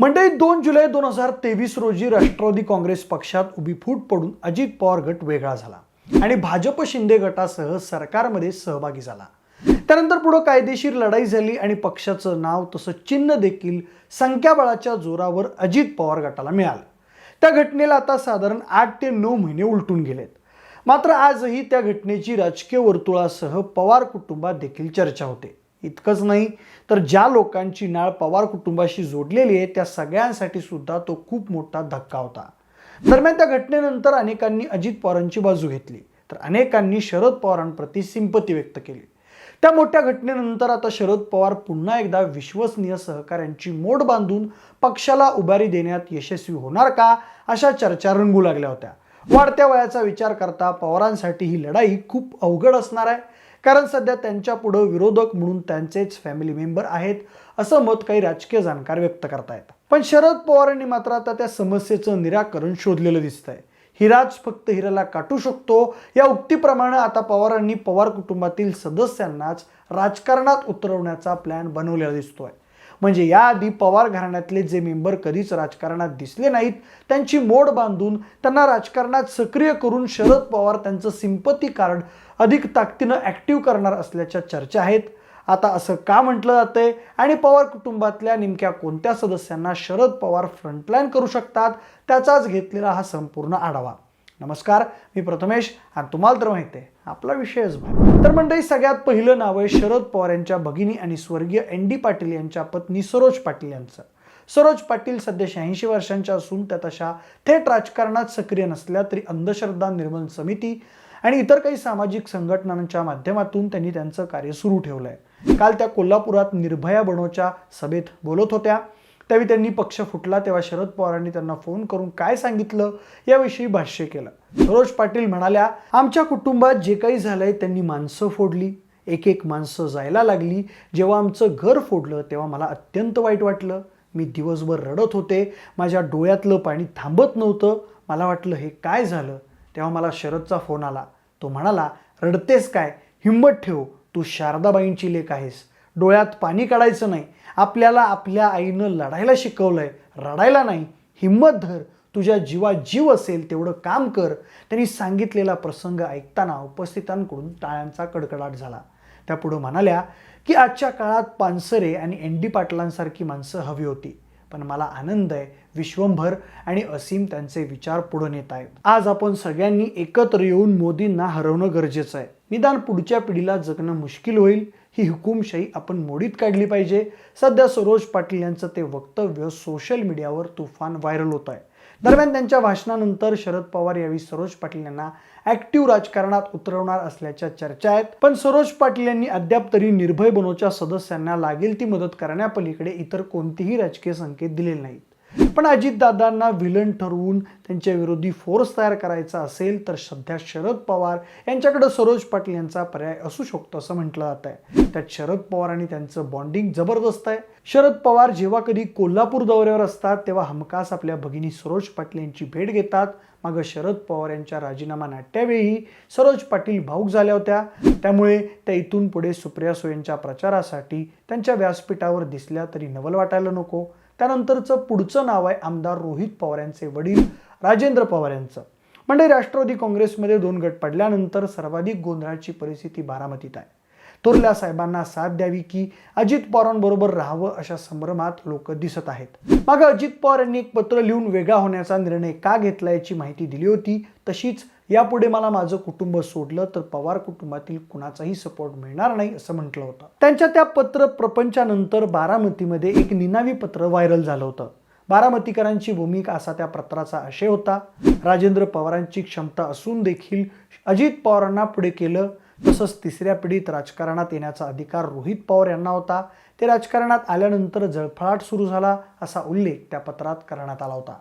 मंडळी दोन जुलै दोन हजार तेवीस रोजी राष्ट्रवादी काँग्रेस पक्षात उभी फूट पडून अजित पवार गट वेगळा झाला आणि भाजप शिंदे गटासह सरकारमध्ये सहभागी झाला. त्यानंतर पुढे कायदेशीर लढाई झाली आणि पक्षाचं नाव तसं चिन्ह देखील संख्याबळाच्या जोरावर अजित पवार गटाला मिळालं. त्या घटनेला आता साधारण आठ ते नऊ महिने उलटून गेलेत. मात्र आजही त्या घटनेची राजकीय वर्तुळासह पवार कुटुंबात देखील चर्चा होते. इतकंच नाही तर ज्या लोकांची नाळ पवार कुटुंबाशी जोडलेली आहे त्या सगळ्यांसाठी सुद्धा तो खूप मोठा धक्का होता. दरम्यान त्या घटनेनंतर अनेकांनी अजित पवारांची बाजू घेतली तर अनेकांनी शरद पवारांप्रती सिंपती व्यक्त केली. त्या मोठ्या घटनेनंतर आता शरद पवार पुन्हा एकदा विश्वसनीय सहकाऱ्यांची मोड बांधून पक्षाला उभारी देण्यात यशस्वी होणार का अशा चर्चा रंगू लागल्या होत्या. वाढत्या वयाचा विचार करता पवारांसाठी ही लढाई खूप अवघड असणार आहे. कारण सध्या त्यांच्या पुढं विरोधक म्हणून त्यांचेच फॅमिली मेंबर आहेत असं मत काही राजकीय जाणकार व्यक्त करतायत. पण शरद पवारांनी मात्र आता त्या समस्येचं निराकरण शोधलेलं दिसतंय. हिराज फक्त हिराला काटू शकतो या उक्तीप्रमाणे आता पवारांनी पवार कुटुंबातील सदस्यांनाच राजकारणात उतरवण्याचा प्लॅन बनवलेला दिसतोय. म्हणजे याआधी पवार घराण्यातले जे मेंबर कधीच राजकारणात दिसले नाहीत त्यांची मोड बांधून त्यांना राजकारणात सक्रिय करून शरद पवार त्यांचं सिंपती कार्ड अधिक ताकदीनं ॲक्टिव्ह करणार असल्याच्या चर्चा आहेत. आता असं का म्हटलं जातंय? आणि पवार कुटुंबातल्या नेमक्या कोणत्या सदस्यांना शरद पवार फ्रंटलाईन करू शकतात? त्याचाच घेतलेला हा संपूर्ण आढावा. नमस्कार मी प्रथमेश आणि तुम्हाला तर माहिती आहे आपला विषयच तर मंडळी सगळ्यात पहिलं नाव आहे शरद पवार यांच्या भगिनी आणि स्वर्गीय एन डी पाटील यांच्या पत्नी सरोज पाटील यांचं. सरोज पाटील सध्या शहाऐंशी वर्षांच्या असून त्या तशा थेट राजकारणात सक्रिय नसल्या तरी अंधश्रद्धा निर्मूलन समिती आणि इतर काही सामाजिक संघटनांच्या माध्यमातून त्यांनी त्यांचं कार्य सुरू ठेवलं आहे काल त्या कोल्हापुरात निर्भया बनोच्या सभेत बोलत होत्या. त्यावेळी त्यांनी पक्ष फुटला तेव्हा शरद पवारांनी त्यांना फोन करून काय सांगितलं याविषयी भाष्य केलं. सरोज पाटील म्हणाल्या आमच्या कुटुंबात जे काही झालंय त्यांनी माणसं फोडली. एक एक माणसं जायला लागली. जेव्हा आमचं घर फोडलं तेव्हा मला अत्यंत वाईट वाटलं. मी दिवसभर रडत होते. माझ्या डोळ्यातलं पाणी थांबत नव्हतं. मला वाटलं हे काय झालं? तेव्हा मला शरदचा फोन आला. तो म्हणाला रडतेस काय? हिंमत ठेव. तू शारदाबाईंची लेख आहेस. डोळ्यात पाणी काढायचं नाही. आपल्याला आपल्या आईनं लढायला शिकवलंय. रडायला नाही. हिंमत धर. तुझ्या जीवा जीव असेल तेवढं काम कर. त्यांनी सांगितलेला प्रसंग ऐकताना उपस्थितांकडून टाळ्यांचा कडकडाट झाला. त्या पुढं म्हणाल्या की आजच्या काळात पानसरे आणि एन डी पाटलांसारखी माणसं हवी होती. पण मला आनंद आहे. विश्वंभर आणि असीम त्यांचे विचार पुढे नेत आहेत. आज आपण सगळ्यांनी एकत्र येऊन मोदींना हरवणं गरजेचं आहे. निदान पुढच्या पिढीला जगणं मुश्किल होईल. ही हुकुमशाही आपण मोडीत काढली पाहिजे. सध्या सरोज पाटील यांचं ते वक्तव्य सोशल मीडियावर तुफान व्हायरल होत आहे. दरम्यान त्यांच्या भाषणानंतर शरद पवार यावेळी सरोज पाटील यांना ऍक्टिव्ह राजकारणात उतरवणार असल्याच्या चर्चा आहेत. पण सरोज पाटील यांनी अद्याप तरी निर्भय बनोच्या सदस्यांना लागेल ती मदत करण्यापलीकडे इतर कोणतेही राजकीय संकेत दिलेले नाहीत. पण अजितदादांना विलन ठरवून त्यांच्या विरोधी फोर्स तयार करायचा असेल तर सध्या शरद पवार यांच्याकडे सरोज पाटील यांचा पर्याय असू शकतो असं म्हटलं जात आहे. त्यात शरद पवार आणि त्यांचं बॉन्डिंग जबरदस्त आहे. शरद पवार जेव्हा कधी कोल्हापूर दौऱ्यावर असतात तेव्हा हमखास आपल्या भगिनी सरोज पाटील यांची भेट घेतात. मागं शरद पवार यांच्या राजीनामा नाट्यावेळी सरोज पाटील भाऊक झाल्या होत्या. त्यामुळे त्या इथून पुढे सुप्रिया सुयांच्या प्रचारासाठी त्यांच्या व्यासपीठावर दिसल्या तरी नवल वाटायला नको. त्यानंतरचं पुढचं नाव आहे आमदार रोहित पवार यांचे वडील राजेंद्र पवार यांचं. म्हणजे राष्ट्रवादी काँग्रेसमध्ये दोन गट पडल्यानंतर सर्वाधिक गोंधळाची परिस्थिती बारामतीत आहे. थोरल्या साहेबांना साथ द्यावी की अजित पवारांबरोबर राहावं अशा संभ्रमात लोक दिसत आहेत. मागं अजित पवार यांनी एक पत्र लिहून वेगळा होण्याचा निर्णय का घेतला याची माहिती दिली होती तशीच यापुढे मला माझं कुटुंब सोडलं तर पवार कुटुंबातील कुणाचाही सपोर्ट मिळणार नाही असं म्हटलं होतं. त्यांच्या त्या पत्र प्रपंचानंतर बारामतीमध्ये एक निनावी पत्र व्हायरल झालं होतं. बारामतीकरांची भूमिका असा त्या पत्राचा आशय होता. राजेंद्र पवारांची क्षमता असून देखील अजित पवारांना पुढे केलं तसंच तिसऱ्या पिढीत राजकारणात येण्याचा अधिकार रोहित पवार यांना होता. ते राजकारणात आल्यानंतर जळफळाट सुरू झाला असा उल्लेख त्या पत्रात करण्यात आला होता.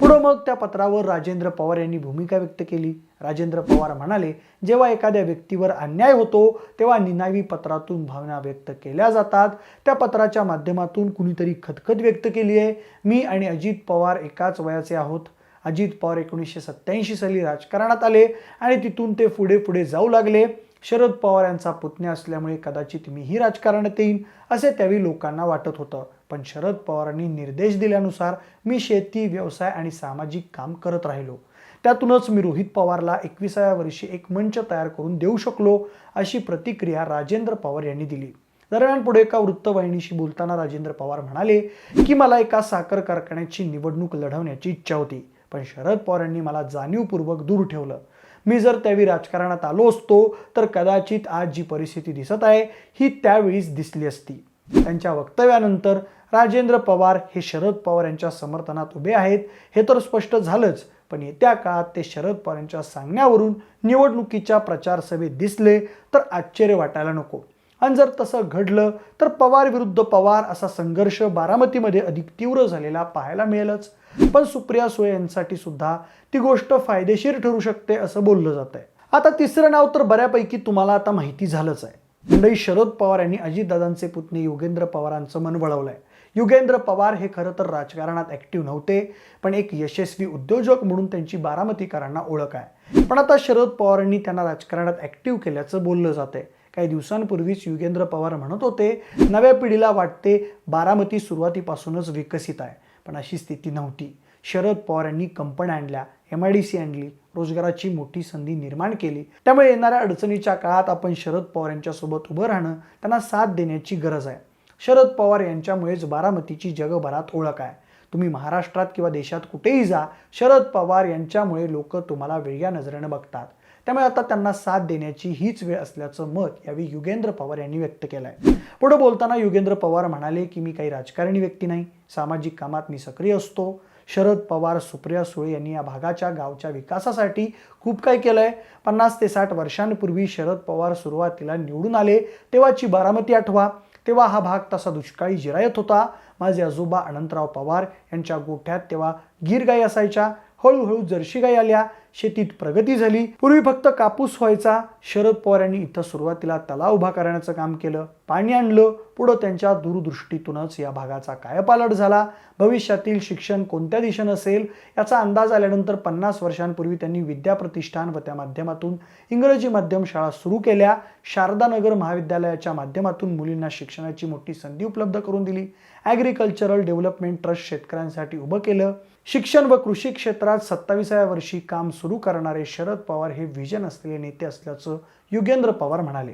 पुढं मग त्या पत्रावर राजेंद्र पवार यांनी भूमिका व्यक्त केली. राजेंद्र पवार म्हणाले जेव्हा एखाद्या व्यक्तीवर अन्याय होतो तेव्हा निनावी पत्रातून भावना व्यक्त केल्या जातात. त्या पत्राच्या माध्यमातून कुणीतरी खतखत व्यक्त केली आहे. मी आणि अजित पवार एकाच वयाचे आहोत. अजित पवार एकोणीसशे सत्त्याऐंशी साली राजकारणात आले आणि तिथून ते पुढे पुढे जाऊ लागले. शरद पवार यांचा पुतण्या असल्यामुळे कदाचित मीही राजकारणात येईन असे त्यावेळी लोकांना वाटत होतं. पण शरद पवारांनी निर्देश दिल्यानुसार मी शेती व्यवसाय आणि सामाजिक काम करत राहिलो. त्यातूनच मी रोहित पवारला एकविसाव्या वर्षी एक मंच तयार करून देऊ शकलो अशी प्रतिक्रिया राजेंद्र पवार यांनी दिली. दरम्यान पुढे एका वृत्तवाहिनीशी बोलताना राजेंद्र पवार म्हणाले की मला एका साखर कारखान्याची निवडणूक लढवण्याची इच्छा होती पण शरद पवार यांनी मला जाणीवपूर्वक दूर ठेवलं. मी जर त्यावेळी राजकारणात आलो असतो तर कदाचित आज जी परिस्थिती दिसत आहे ही त्यावेळीच दिसली असती. त्यांच्या वक्तव्यानंतर राजेंद्र पवार हे शरद पवार यांच्या समर्थनात उभे आहेत. हे तर स्पष्ट झालंच पण येत्या काळात ते शरद पवार यांच्या सांगण्यावरून निवडणुकीच्या प्रचार सभेत दिसले तर आश्चर्य वाटायला नको. आणि जर तसं घडलं तर पवार विरुद्ध पवार असा संघर्ष बारामतीमध्ये अधिक तीव्र झालेला पाहायला मिळेलच. पण सुप्रिया सुळे यांसाठी सुद्धा ती गोष्ट फायदेशीर ठरू शकते असं बोललं जात आहे आता तिसरं नाव तर बऱ्यापैकी तुम्हाला आता माहिती झालंच आहे. मंडळी शरद पवार यांनी अजितदादांचे पुतणे योगेंद्र पवारांचं मन वळवलंय. युगेंद्र पवार हे खरं तर राजकारणात ऍक्टिव्ह नव्हते पण एक यशस्वी उद्योजक म्हणून त्यांची बारामतीकरांना ओळख आहे. पण आता शरद पवारांनी त्यांना राजकारणात ऍक्टिव्ह केल्याचं बोललं जातंय. काही दिवसांपूर्वीच युगेंद्र पवार म्हणत होते नव्या पिढीला वाटते बारामती सुरुवातीपासूनच विकसित आहे पण अशी स्थिती नव्हती. शरद पवार यांनी कंपन्या आणल्या एम आय डी सी आणली रोजगाराची मोठी संधी निर्माण केली. त्यामुळे येणाऱ्या अडचणीच्या काळात आपण शरद पवार यांच्यासोबत उभं राहणं त्यांना साथ देण्याची गरज आहे. शरद पवार यांच्यामुळेच बारामतीची जगभरात ओळख आहे. तुम्ही महाराष्ट्रात किंवा देशात कुठेही जा शरद पवार यांच्यामुळे लोक तुम्हाला वेगळ्या नजरेनं बघतात. त्यामुळे आता त्यांना साथ देण्याची हीच वेळ असल्याचं मत यावेळी युगेंद्र पवार यांनी व्यक्त केलं आहे पुढे बोलताना युगेंद्र पवार म्हणाले की मी काही राजकारणी व्यक्ती नाही. सामाजिक कामात मी सक्रिय असतो. शरद पवार सुप्रिया सुळे यांनी या भागाच्या गावच्या विकासासाठी खूप काही आहे पन्नास ते साठ वर्षांपूर्वी शरद पवार सुरुवातीला निवडून आले तेव्हाची बारामती आठवा. तेव्हा हा भाग तसा दुष्काळी जिरायत होता. माझे आजोबा अनंतराव पवार यांच्या गोठ्यात तेव्हा गीर गाई असायच्या. हळूहळू जर्शी गाई आल्या. शेतीत प्रगती झाली. पूर्वी फक्त कापूस व्हायचा. शरद पवार यांनी इथं सुरुवातीला तलाव उभा करण्याचं काम केलं. पाणी आणलं. पुढं त्यांच्या दूरदृष्टीतूनच या भागाचा कायपालट झाला. भविष्यातील शिक्षण कोणत्या दिशेनं असेल याचा अंदाज आल्यानंतर पन्नास वर्षांपूर्वी त्यांनी विद्याप्रतिष्ठान व त्या माध्यमातून इंग्रजी माध्यम शाळा सुरू केल्या. शारदानगर महाविद्यालयाच्या माध्यमातून मुलींना शिक्षणाची मोठी संधी उपलब्ध करून दिली. ॲग्रिकल्चरल डेव्हलपमेंट ट्रस्ट शेतकऱ्यांसाठी उभं केलं. शिक्षण व कृषी क्षेत्रात सत्तावीसाव्या वर्षी काम सुरू करणारे शरद पवार हे व्हिजन असलेले नेते असल्याचं युगेंद्र पवार म्हणाले.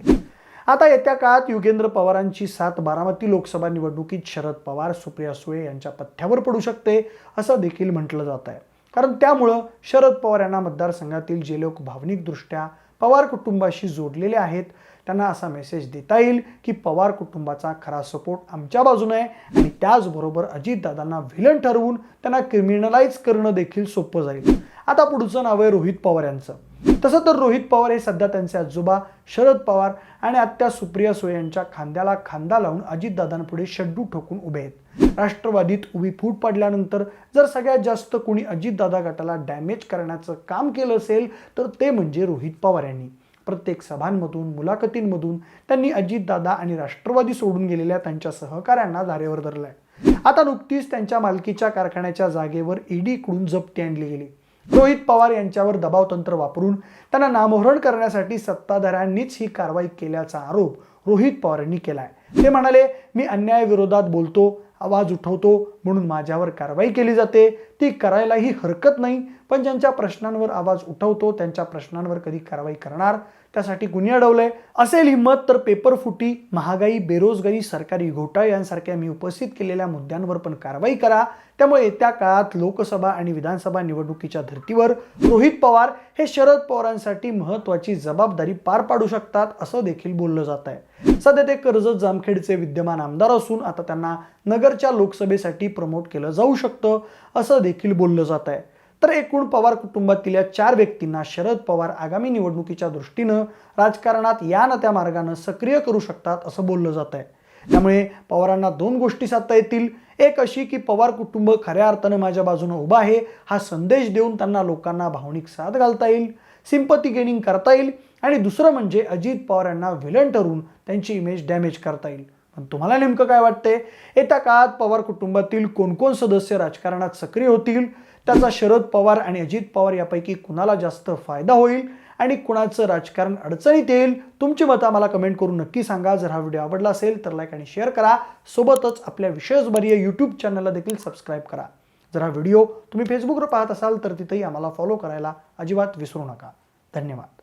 आता येत्या काळात युगेंद्र पवारांची सात बारामती लोकसभा निवडणुकीत शरद पवार सुप्रिया सुळे यांच्या पथ्यावर पडू शकते असं देखील म्हटलं जात आहे. कारण त्यामुळं शरद पवार यांना मतदारसंघातील जे लोक भावनिकदृष्ट्या पवार कुटुंबाशी जोडलेले आहेत त्यांना असा मेसेज देता येईल की पवार कुटुंबाचा खरा सपोर्ट आमच्या बाजूने आहे. आणि त्याचबरोबर अजितदादांना व्हिलन ठरवून त्यांना क्रिमिनलाइज करणं देखील सोपं जाईल. आता पुढचं नाव आहे रोहित पवार यांचं. तसं तर रोहित पवार हे सध्या त्यांचे आजोबा शरद पवार आणि आत्या सुप्रिया सुळे यांच्या खांद्याला खांदा लावून अजितदादांपुढे शड्डू ठोकून उभे आहेत. राष्ट्रवादीत उभी फूट पडल्यानंतर जर सगळ्यात जास्त कोणी अजितदादा गटाला डॅमेज करण्याचं काम केलं असेल तर ते म्हणजे रोहित पवार यांनी. प्रत्येक सभांमधून मुलाखतींमधून त्यांनी अजितदादा आणि राष्ट्रवादी सोडून गेलेल्या त्यांच्या सहकाऱ्यांना धारेवर धरलंय. आता नुकतीच त्यांच्या मालकीच्या कारखान्याच्या जागेवर ईडीकडून जप्ती आणली गेली. रोहित पवार यांच्यावर दबाव तंत्र वापरून त्यांना नामोहरण करण्यासाठी सत्ताधाऱ्यांनीच ही कारवाई केल्याचा आरोप रोहित पवार यांनी केलाय. ते म्हणाले मी अन्यायाविरोधात बोलतो आवाज उठवतो म्हणून माझ्यावर कारवाई केली जाते. ती करायलाही हरकत नाही. पण ज्यांच्या प्रश्नांवर आवाज उठवतो त्यांच्या प्रश्नांवर कधी कारवाई करणार? त्यासाठी गुन्हे अडवलंय असेल हिंमत तर पेपर फुटी महागाई बेरोजगारी सरकारी घोटाळे यांसारख्या मी उपस्थित केलेल्या मुद्द्यांवर पण कारवाई करा. त्यामुळे येत्या काळात लोकसभा आणि विधानसभा निवडणुकीच्या धर्तीवर रोहित पवार हे शरद पवारांसाठी महत्वाची जबाबदारी पार पाडू शकतात असं देखील बोललं जात आहे. सध्या ते कर्जत जामखेडचे विद्यमान आमदार असून आता त्यांना नगरच्या लोकसभेसाठी प्रमोट केलं जाऊ शकतं असं देखील बोललं जात आहे. तर एकूण पवार कुटुंबातील या चार व्यक्तींना शरद पवार आगामी निवडणुकीच्या दृष्टीनं राजकारणात या ना त्या मार्गानं सक्रिय करू शकतात असं बोललं जात आहे त्यामुळे पवारांना दोन गोष्टी साधता येतील. एक अशी की पवार कुटुंब खऱ्या अर्थानं माझ्या बाजूनं उभं आहे हा संदेश देऊन त्यांना लोकांना भावनिक साथ घालता येईल सिंपती गेनिंग करता येईल आणि दुसरं म्हणजे अजित पवार यांना विलन ठरवून त्यांची इमेज डॅमेज करता येईल. पण तुम्हाला नेमकं काय वाटतंय? येत्या काळात पवार कुटुंबातील कोण कोण सदस्य राजकारणात सक्रिय होतील? त्याचा शरद पवार आणि अजित पवार यापैकी कुणाला जास्त फायदा होईल आणि कुणाचं राजकारण अडचणीत येईल तुमची मतं आम्हाला कमेंट करून नक्की सांगा. जर हा व्हिडिओ आवडला असेल तर लाईक आणि शेअर करा. सोबतच आपल्या विशेषभरीय यूट्यूब चॅनलला देखील सबस्क्राईब करा. जर हा व्हिडिओ तुम्ही फेसबुकवर पाहत असाल तर तिथेही आम्हाला फॉलो करायला अजिबात विसरू नका. धन्यवाद.